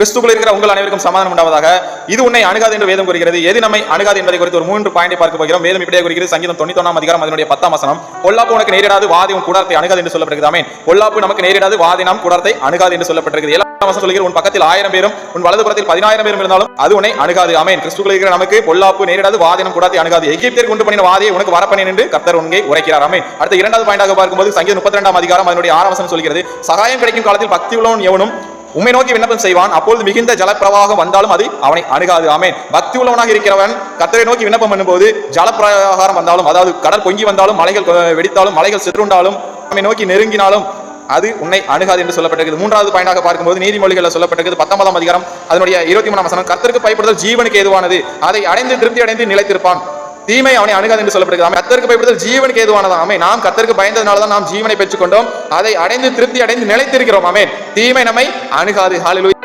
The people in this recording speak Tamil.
கிறிஸ்துக்குள் இருக்கிற உங்கள் அனைவருக்கும் சமாதானம் உண்டாவதாக. இது உன்னை அணுகாது என்று வேதம் கூறுகிறது. எது நம்மை அணுகாது என்பதை குறித்து ஒரு மூன்று பாயிண்டை பார்க்க போகிறோம். மேலும் இப்படியே குறிக்கிறது சங்கீதம் தொண்ணூத்தொன்னாம் அதிகாரம் அதனுடைய பத்தாம் வசனம். பொல்லாப்பு உனக்கு நேரிடாது வாதி உன் கூடாரத்தை அணுகாது என்று சொல்லப்படுகிறதாமே பொல்லாப்பு நமக்கு நேரிடாது வாதி நாம் கூடாரத்தை அணுகாது என்று சொல்லப்பட்டிருக்கிறது. ஏழாம் வசனம் உன் பக்கத்தில் ஆயிரம் பேரும் உன் வலது புறத்தில் பதினாயிரம் பேரும் இருந்தாலும் அது உன்னை அணுகாது. ஆமென். கிறிஸ்துக்குள் இருக்கிற நமக்கு பொல்லாப்பு நேரிடாது வாதினம் கூடாரத்தை அணுகாது. எகிப்தியர் கொண்டு பண்ணின வாதியை உனக்கு வரப்பண்ணேன் என்று கர்த்தர் உன்னை உரைக்கிறார். ஆமென். அடுத்த இரண்டாவது பாயிண்டாக பார்க்கும்போது சங்கீதம் முப்பத்தி ரெண்டாம் அதிகாரம் அதனுடைய ஆறாம் வசனம் சொல்கிறது சகாயம் கிடைக்கும் காலத்தில் பக்தி உள்ளவன் எவனும் உம்மை நோக்கி விண்ணப்பம் செய்வான். அப்பொழுது மிகுந்த ஜலப்பிரவாகம் வந்தாலும் அது அவனை அணுகாது. ஆமேன். பக்தி உள்ளவனாக இருக்கிறவன் கத்தரை நோக்கி விண்ணப்பம் பண்ணும்போது ஜலப்பிரகாரம் வந்தாலும் அதாவது கடல் பொங்கி வந்தாலும் மலைகள் வெடித்தாலும் மலைகள் சிற்றுண்டாலும் நம்மை நோக்கி நெருங்கினாலும் அது உன்னை அணுகாது என்று சொல்லப்பட்டிருக்கிறது மூன்றாவது பயனாக பார்க்கும்போது நீதிமொழிகளில் சொல்லப்பட்டிருக்கிறது பத்தொன்பதாம் அதிகாரம் அதனுடைய இருபத்தி மூணாம் வசனம் கர்த்தருக்கு பயப்படுதல் ஜீவனுக்கு எதுவானது அதை அடைந்து திருப்தி அடைந்து நிலைத்திருப்பான். தீமை அவனை அணுகாது என்று சொல்லப்படுகிறது. கத்தருக்கு பயப்படுதல் ஜீவனுக்கு ஏதுவானதான் அமை நாம் கத்தருக்கு பயந்ததுனால தான் நாம் ஜீவனை பெற்றுக்கொண்டோம். அதை அடைந்து திருப்தி அடைந்து நிலைத்திருக்கிறோம். ஆமே தீமை நம்மை அணுகாது. ஹாலிலு